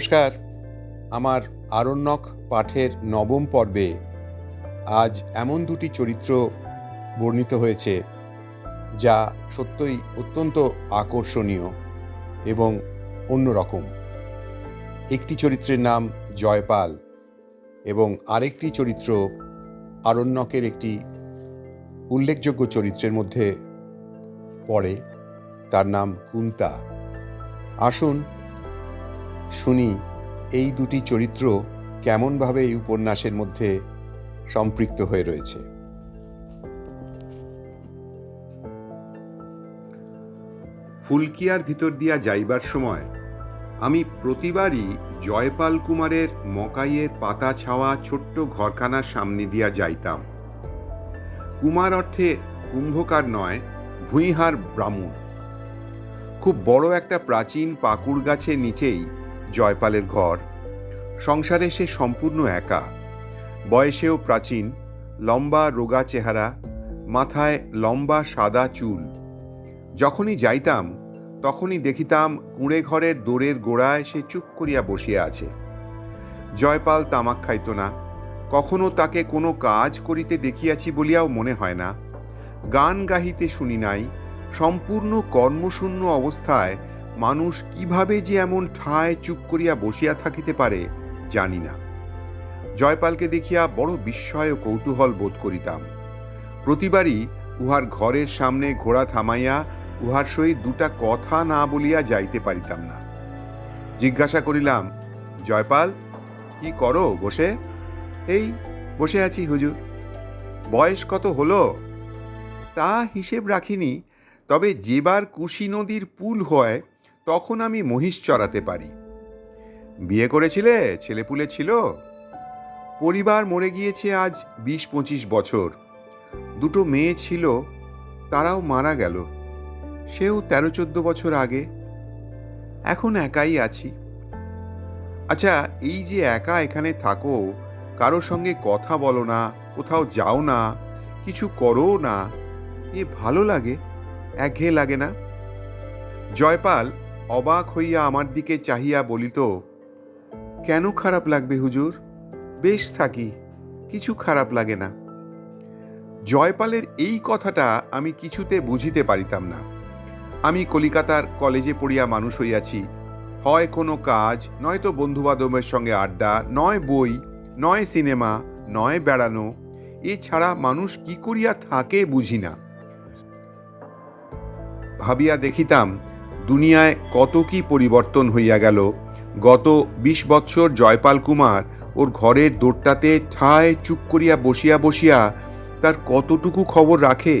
নমস্কার। আমার আরণ্যক পাঠের নবম পর্বে আজ এমন দুটি চরিত্র বর্ণিত হয়েছে, যা সত্যই অত্যন্ত আকর্ষণীয় এবং অন্যরকম। একটি চরিত্রের নাম জয়পাল এবং আরেকটি চরিত্র আরণ্যকের একটি উল্লেখযোগ্য চরিত্রের মধ্যে পড়ে, তার নাম কুন্তা। আসুন শুনি, এই দুটি চরিত্র কেমনভাবে এই উপন্যাসের মধ্যে সম্পৃক্ত হয়ে রয়েছে। ফুলকিয়ার ভিতর দিয়া যাইবার সময় আমি প্রতিবারই জয়পাল কুমারের মকাইয়ের পাতা ছাওয়া ছোট্ট ঘরখানার সামনে দিয়া যাইতাম। কুমার অর্থে কুম্ভকার নয়, ভুঁইহার ব্রাহ্মণ। খুব বড় একটা প্রাচীন পাকুড় গাছের নিচেই জয়পালের ঘর। সংসারে সে সম্পূর্ণ একা। বয়সেও প্রাচীন, লম্বা রোগা চেহারা, মাথায় লম্বা সাদা চুল। যখনই যাইতাম, তখনই দেখিতাম কুঁড়ে ঘরের দোরের গোড়ায় সে চুপ করিয়া বসিয়া আছে। জয়পাল তামাক খাইত না। কখনো তাকে কোনো কাজ করিতে দেখিয়াছি বলিয়াও মনে হয় না। গান গাহিতে শুনি নাই। সম্পূর্ণ কর্মশূন্য অবস্থায় মানুষ কীভাবে যে এমন ঠায় চুপ করিয়া বসিয়া থাকিতে পারে, জানি না। জয়পালকে দেখিয়া বড় বিস্ময় ও কৌতূহল বোধ করিতাম। প্রতিবারই উহার ঘরের সামনে ঘোড়া থামাইয়া উহার সহিত দুটা কথা না বলিয়া যাইতে পারিতাম না। জিজ্ঞাসা করিলাম, জয়পাল, কি করো বসে? এই, বসে আছি হুজুর। বয়স কত হলো? তা হিসেব রাখিনি, তবে যেবার কুশি নদীর পুল হয় তখন আমি মহিষ চড়াতে পারি। বিয়ে করেছিলে, ছেলেপুলে ছিল? পরিবার মরে গিয়েছে আজ বিশ পঁচিশ বছর। দুটো মেয়ে ছিল, তারাও মারা গেল। সেও তেরো চোদ্দ বছর আগে। এখন একাই আছি। আচ্ছা এই যে একা এখানে থাকো, কারোর সঙ্গে কথা বলো না, কোথাও যাও না, কিছু করো না, এ ভালো লাগে, একঘেয়ে লাগে না? জয়পাল অবাক হইয়া আমার দিকে চাহিয়া বলিত, কেন খারাপ লাগবে হুজুর? বেশ থাকি, কিছু খারাপ লাগে না। জয়পালের এই কথাটা আমি কিছুতে বুঝিতে পারিতাম না। আমি কলিকাতার কলেজে পড়িয়া মানুষ হইয়াছি। হয় কোনো কাজ, নয়তো বন্ধুবান্ধবের সঙ্গে আড্ডা, নয় বই, নয় সিনেমা, নয় বেড়ানো এছাড়া মানুষ কি করিয়া থাকে বুঝি না। ভাবিয়া দেখিতাম দুনিয়ায় কত কি পরিবর্তন হইয়া গেল। গত বিশ বৎসর জয়পাল কুমার ওর ঘরের দোরটাতে ঠায় চুপ করিয়া বসিয়া বসিয়া তার কতটুকু খবর রাখে?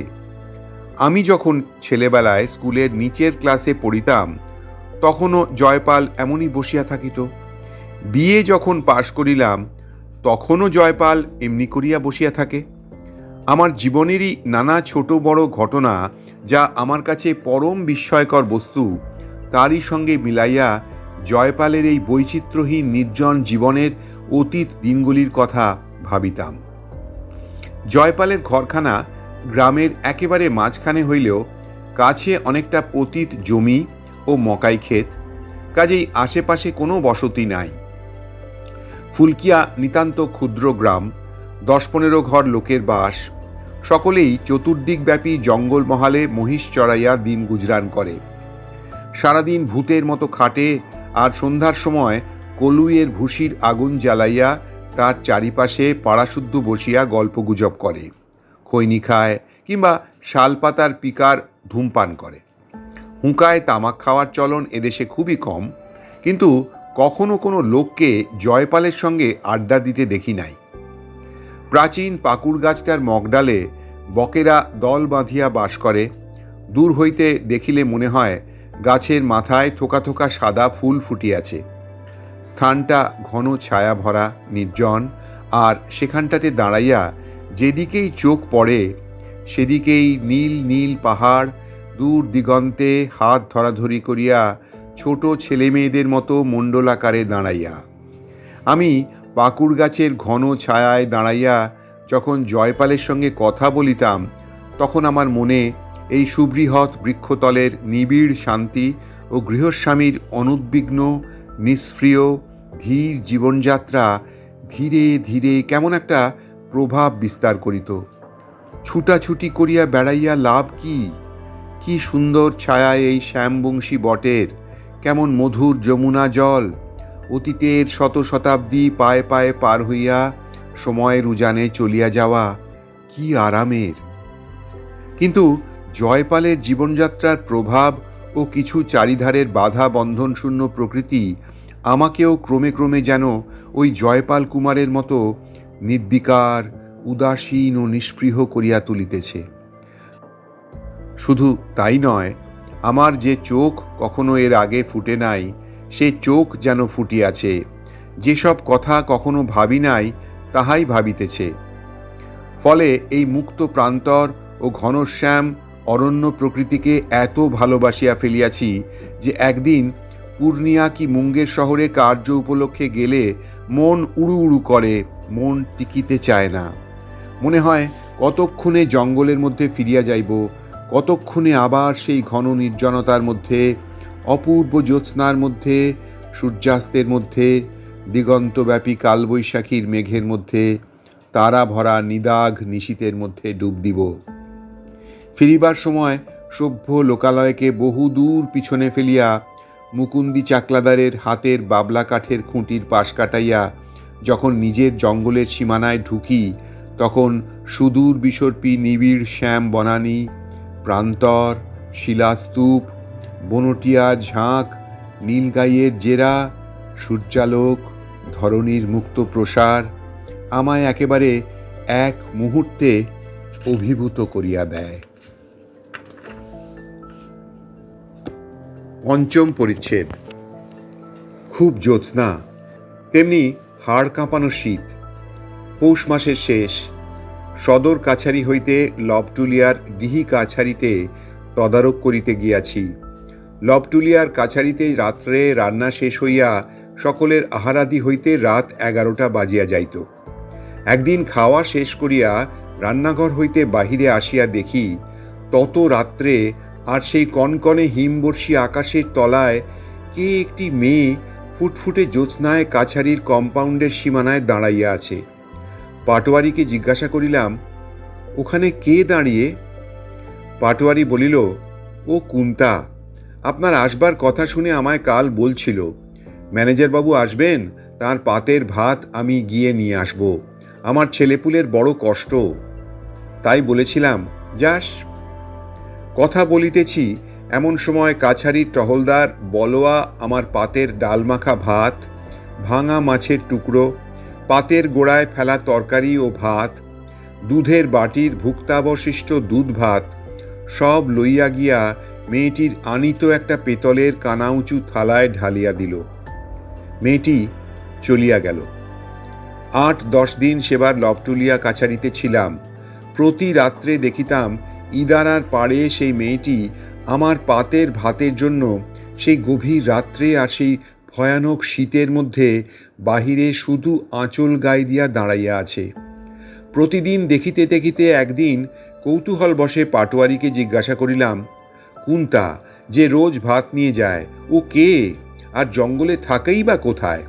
আমি যখন ছেলেবেলায় স্কুলের নিচের ক্লাসে পড়িতাম, তখনও জয়পাল এমনই বসিয়া থাকিত। বিয়ে যখন পাশ করিলাম, তখনও জয়পাল এমনি করিয়া বসিয়া থাকে। আমার জীবনেরই নানা ছোট বড় ঘটনা যা আমার কাছে পরম বিস্ময়কর বস্তু, তারই সঙ্গে মিলাইয়া জয়পালের এই বৈচিত্র্যহীন নির্জন জীবনের অতীত দিনগুলির কথা ভাবিতাম। জয়পালের ঘরখানা গ্রামের একেবারে মাঝখানে হইলেও কাছে অনেকটা পতিত জমি ও মকাই ক্ষেত, কাজেই আশেপাশে কোনো বসতি নাই। ফুলকিয়া নিতান্ত ক্ষুদ্র গ্রাম, দশ পনেরো ঘর লোকের বাস সকলেই চতুর্দিকব্যাপী জঙ্গলমহালে মহিষ চড়াইয়া দিন গুজরান করে। সারাদিন ভূতের মতো খাটে আর সন্ধ্যার সময় কলুইয়ের ভুসির আগুন জ্বালাইয়া তার চারিপাশে পাড়াশুদ্ধ বসিয়া গল্পগুজব করে, খৈনি খায় কিংবা শালপাতার পিকার ধূমপান করে। হুঁকায় তামাক খাওয়ার চলন এদেশে খুবই কম, কিন্তু কখনো কোনো লোককে জয়পালের সঙ্গে আড্ডা দিতে দেখি নাই। প্রাচীন পাকুড় গাছটার মগডালে বকেরা দল বাঁধিয়া বাস করে। দূর হইতে দেখিলে মনে হয় গাছের মাথায় থোকা থোকা সাদা ফুল ফুটিয়াছে। স্থানটা ঘন ছায়া ভরা, নির্জন, আর সেখানটাতে দাঁড়াইয়া যেদিকেই চোখ পড়ে, সেদিকেই নীল নীল পাহাড়, দূর দিগন্তে হাত ধরাধরি করিয়া ছোট ছেলে মেয়েদের মতো মণ্ডলাকারে দাঁড়াইয়া। আমি পাকুড় গাছের ঘন ছায়ায় দাঁড়াইয়া যখন জয়পালের সঙ্গে কথা বলিতাম, তখন আমার মনে এই সুবৃহৎ বৃক্ষতলের নিবিড় শান্তি ও গৃহস্বামীর অনুদ্বিগ্ন নিষ্ক্রিয় ধীর জীবনযাত্রা ধীরে ধীরে কেমন একটা প্রভাব বিস্তার করিত। ছুটাছুটি করিয়া বেড়াইয়া লাভ কি? কি সুন্দর ছায়ায় এই শ্যামবংশী বটের কেমন মধুর যমুনা জল, অতীতের শত শতাব্দী পায়ে পায়ে পার হইয়া সময়ের উজানে চলিয়া যাওয়া কি আরামের। কিন্তু জয়পালের জীবনযাত্রার প্রভাব ও কিছু চারিধারের বাধা বন্ধনশূন্য প্রকৃতি আমাকেও ক্রমে ক্রমে যেন ওই জয়পাল কুমারের মতো নির্বিকার, উদাসীন ও নিষ্পৃহ করিয়া তুলিতেছে। শুধু তাই নয়, আমার যে চোখ কখনো এর আগে ফুটে নাই, সে চোখ যেন ফুটিয়াছে। যেসব কথা কখনো ভাবি নাই তাহাই ভাবিতেছে। ফলে এই মুক্ত প্রান্তর ও ঘনশ্যাম অরণ্য প্রকৃতিকে এত ভালোবাসিয়া ফেলিয়াছি যে একদিন পূর্ণিয়া কি মুঙ্গের শহরে কার্য উপলক্ষে গেলে মন উড়ু উড়ু করে, মন টিকিতে চায় না। মনে হয় কতক্ষণে জঙ্গলের মধ্যে ফিরিয়া যাইব, কতক্ষণে আবার সেই ঘন নির্জনতার মধ্যে, অপূর্ব জ্যোৎস্নার মধ্যে, সূর্যাস্তের মধ্যে দিগন্তব্যাপী কালবৈশাখীর মেঘের মধ্যে তারা ভরা নিদাঘ নিশীতের মধ্যে ডুব দিব। ফিরিবার সময় সভ্য লোকালয়কে বহু দূর পিছনে ফেলিয়া মুকুন্দি চাকলাদারের হাতের বাবলা কাঠের খুঁটির পাশ কাটাইয়া যখন নিজের জঙ্গলের সীমানায় ঢুকি, তখন সুদূর বিসর্পী নিবিড় শ্যাম বনানী, প্রান্তর, শিলাস্তূপ, বনটিয়ার ঝাঁক, নীলগাইয়ের জেরা সূর্যালোক, ধরণীর মুক্ত প্রসার আমায় একেবারে এক মুহূর্তে অভিভূত করিয়া দেয়। পঞ্চম পরিচ্ছেদ। খুব জ্যোৎস্না, তেমনি হাড় কাঁপানো শীত। পৌষ মাসের শেষ। সদর কাছারি হইতে লবটুলিয়ার ডিহি কাছারিতে তদারক করিতে গিয়াছি। লবটুলিয়ার কাছারিতে রাত্রে রান্না শেষ হইয়া সকলের আহারাদি হইতে রাত এগারোটা বাজিয়া যাইত। একদিন খাওয়া শেষ করিয়া রান্নাঘর হইতে বাহিরে আসিয়া দেখি, তত রাত্রে আর সেই কনকনে হিমবর্ষী আকাশের তলায় কে একটি মেয়ে ফুটফুটে জ্যোৎস্নায় কাছারির কম্পাউন্ডের সীমানায় দাঁড়াইয়া আছে। পাটোয়ারিকে জিজ্ঞাসা করিলাম, ওখানে কে দাঁড়িয়ে? পাটোয়ারি বলিল, ও কুন্তা, আপনার আসবার কথা শুনে আমায় কাল বলছিল। ম্যানেজারবাবু আসবেন, তার পাতের ভাত আমি গিয়ে নিয়ে আসব। আমার ছেলেপুলের বড় কষ্ট। তাই বলেছিলাম, যাস। কথা বলিতেছি, এমন সময় কাছারির টহলদার বলোয়া আমার পাতের ডালমাখা ভাত, ভাঙা মাছের টুকরো, পাতের গোড়ায় ফেলা তরকারি ও ভাত, দুধের বাটির ভুক্তাবশিষ্ট দুধ ভাত, সব লইয়া গিয়া মেয়েটির আনিত একটা পেতলের কানাউঁচু থালায় ঢালিয়া দিল। মেয়েটি চলিয়া গেল। আট দশ দিন সেবার লবটুলিয়া কাছারিতে ছিলাম। প্রতি রাত্রে দেখিতাম ইদারার পাড়ে সেই মেয়েটি আমার পাতের ভাতের জন্য সেই গভীর রাত্রে আর সেই ভয়ানক শীতের মধ্যে বাহিরে শুধু আঁচল গায়ে দিয়া দাঁড়াইয়া আছে। প্রতিদিন দেখিতে দেখিতে একদিন কৌতূহল বসে পাটোয়ারিকে জিজ্ঞাসা করিলাম, কুন্তা, যে রোজ ভাত নিয়ে যায়, ও কে? আর জঙ্গলে থাকেই বা কোথায়?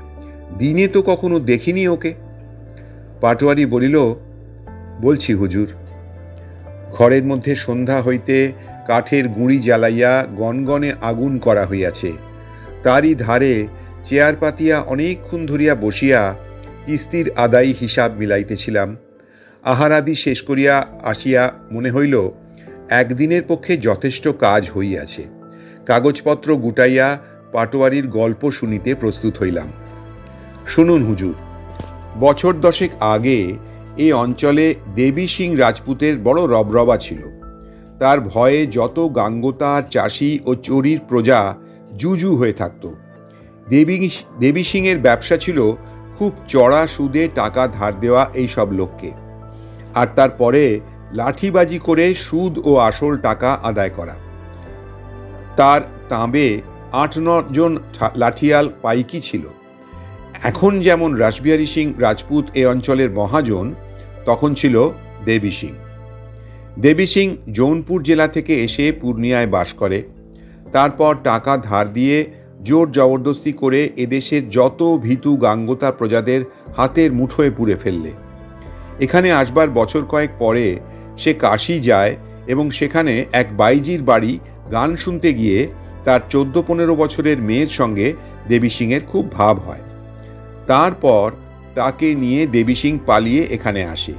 দিনে তো কখনো দেখিনি ওকে। পাটোয়ারি বলিল, বলছি হুজুর, ঘরের মধ্যে সন্ধ্যা হইতে কাঠের গুঁড়ি জ্বালাইয়া গনগনে আগুন করা হইয়াছে। তারই ধারে চেয়ার পাতিয়া অনেকক্ষণ ধরিয়া বসিয়া কিস্তির আদায়ী হিসাব মিলাইতেছিলাম। আহারাদি শেষ করিয়া আসিয়া মনে হইল, একদিনের পক্ষে যথেষ্ট কাজ হইয়াছে। কাগজপত্র গুটাইয়া পাটোয়ারির গল্প শুনিতে প্রস্তুত হইলাম। শুনুন হুজুর। বছর দশেক আগে এই অঞ্চলে দেবী সিং রাজপুতের বড় রবরবা ছিল। তার ভয়ে যত গাঙ্গতার চাষি ও চোরির প্রজা জুজু হয়ে থাকত। দেবী দেবী সিংয়ের ব্যবসা ছিল খুব চড়া সুদে টাকা ধার দেওয়া এই সব লোককে। আর তারপরে লাঠিবাজি করে সুদ ও আসল টাকা আদায় করা। তার তাঁবে আট জন লাঠিয়াল পাইকি ছিল। এখন যেমন রাসবিহারী সিং রাজপুত এ অঞ্চলের মহাজন, তখন ছিল দেবী সিং। দেবী সিং জৌনপুর জেলা থেকে এসে পূর্ণিয়ায় বাস করে। তারপর টাকা ধার দিয়ে জোর জবরদস্তি করে এদেশের যত ভীতু গাঙ্গতা প্রজাদের হাতের মুঠোয় পুরে ফেললে। এখানে আসবার বছর কয়েক পরে সে কাশি যায় এবং সেখানে এক বাইজির বাড়ি গান শুনতে গিয়ে তার চোদ্দ পনেরো বছরের মেয়ের সঙ্গে দেবী সিংয়ের খুব ভাব হয়। তারপর তাকে নিয়ে দেবী সিং পালিয়ে এখানে আসে।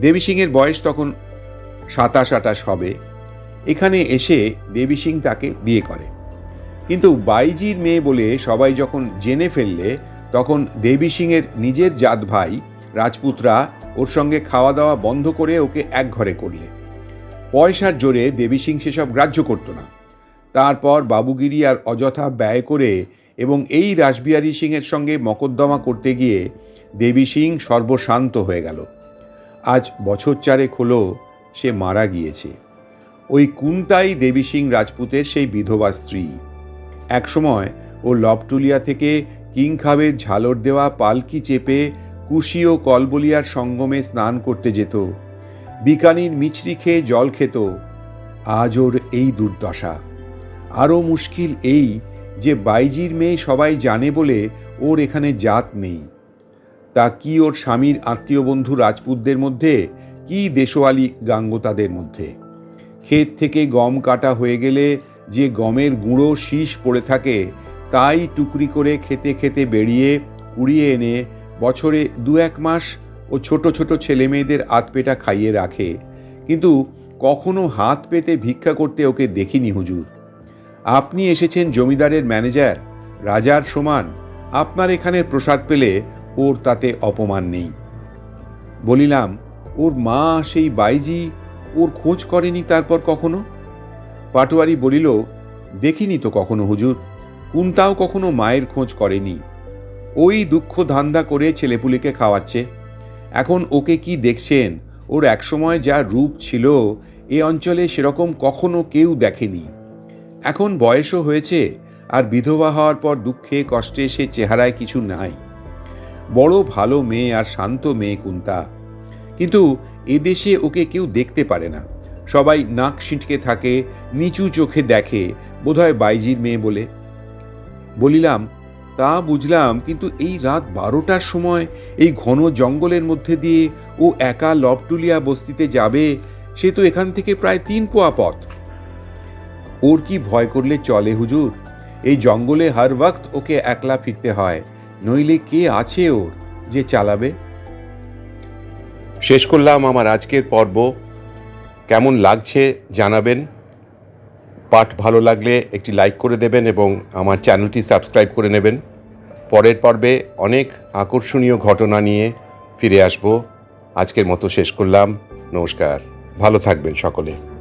দেবী সিংয়ের বয়স তখন সাতাশ আটাশ হবে। এখানে এসে দেবী সিং তাকে বিয়ে করে। কিন্তু বাইজির মেয়ে বলে সবাই যখন জেনে ফেললে, তখন দেবী সিংয়ের নিজের জাত ভাই রাজপুতরা ওর সঙ্গে খাওয়া দাওয়া বন্ধ করে ওকে এক ঘরে করলে। পয়সার জোরে দেবী সিং সেসব গ্রাহ্য করতো না। তারপর বাবুগিরি আর অযথা ব্যয় করে এবং এই রাসবিহারী সিংয়ের সঙ্গে মকদ্দমা করতে গিয়ে দেবী সিং সর্বশান্ত হয়ে গেল। আজ বছর চারেক হলো সে মারা গিয়েছে। ওই কুন্তাই দেবী সিং রাজপুতের সেই বিধবা স্ত্রী। একসময় ও লবটুলিয়া থেকে কিংখাবের ঝালর দেওয়া পালকি চেপে কুশি ও কলবলিয়ার সঙ্গমে স্নান করতে যেত। বিকানির মিছরি খেয়ে জল খেত। আজ ওর এই দুর্দশা। আরও মুশকিল এই যে বাইজির মেয়ে সবাই জানে বলে ওর এখানে জাত নেই। তা কি ওর স্বামীর আত্মীয় বন্ধু রাজপুতদের মধ্যে, কি দেশওয়ালি গাঙ্গতাদের মধ্যে? ক্ষেত থেকে গম কাটা হয়ে গেলে যে গমের গুঁড়ো শীষ পড়ে থাকে, তাই টুকরি করে খেতে খেতে বেরিয়ে কুড়িয়ে এনে বছরে দু এক মাস ও ছোট ছোট ছেলে মেয়েদের আতপেটা খাইয়ে রাখে। কিন্তু কখনো হাত পেতে ভিক্ষা করতে ওকে দেখিনি হুজুর। আপনি এসেছেন জমিদারের ম্যানেজার, রাজার সমান। আপনার এখানের প্রসাদ পেলে ওর তাতে অপমান নেই। বলিলাম, ওর মা সেই বাইজি, ওর খোঁজ করেনি তারপর কখনো? পাটোয়ারি বলিল, দেখিনি তো কখনো হুজুর, কুন্তাও কখনো মায়ের খোঁজ করেনি। ওই দুঃখ ধান্দা করে ছেলেপুলিকে খাওয়াচ্ছে। এখন ওকে কি দেখছেন? ওর একসময় যা রূপ ছিল, এ অঞ্চলে সেরকম কখনো কেউ দেখেনি। এখন বয়সও হয়েছে আর বিধবা হওয়ার পর দুঃখে কষ্টে সে চেহারায় কিছু নাই। বড় ভালো মেয়ে আর শান্ত মেয়ে কুন্তা। কিন্তু এদেশে ওকে কেউ দেখতে পারে না। সবাই নাক ছিটকে থাকে, নিচু চোখে দেখে, বোধহয় বাইজির মেয়ে বলে। বলিলাম, তা বুঝলাম, কিন্তু এই রাত বারোটার সময় এই ঘন জঙ্গলের মধ্যে দিয়ে ও একা লবটুলিয়া বস্তিতে যাবে, সে তো এখান থেকে প্রায় তিন পোয়া পথ। ওর কি ভয় করলে চলে হুজুর? এই জঙ্গলে হর ওয়াক্ত ওকে একলা ফিরতে হয়, নইলে কে আছে ওর যে চালাবে? শেষ করলাম আমার আজকের পর্ব। কেমন লাগছে জানাবেন। পাঠ ভালো লাগলে একটি লাইক করে দেবেন এবং আমার চ্যানেলটি সাবস্ক্রাইব করে নেবেন। পরের পর্বে অনেক আকর্ষণীয় ঘটনা নিয়ে ফিরে আসব। আজকের মতো শেষ করলাম। নমস্কার। ভালো থাকবেন সকলে।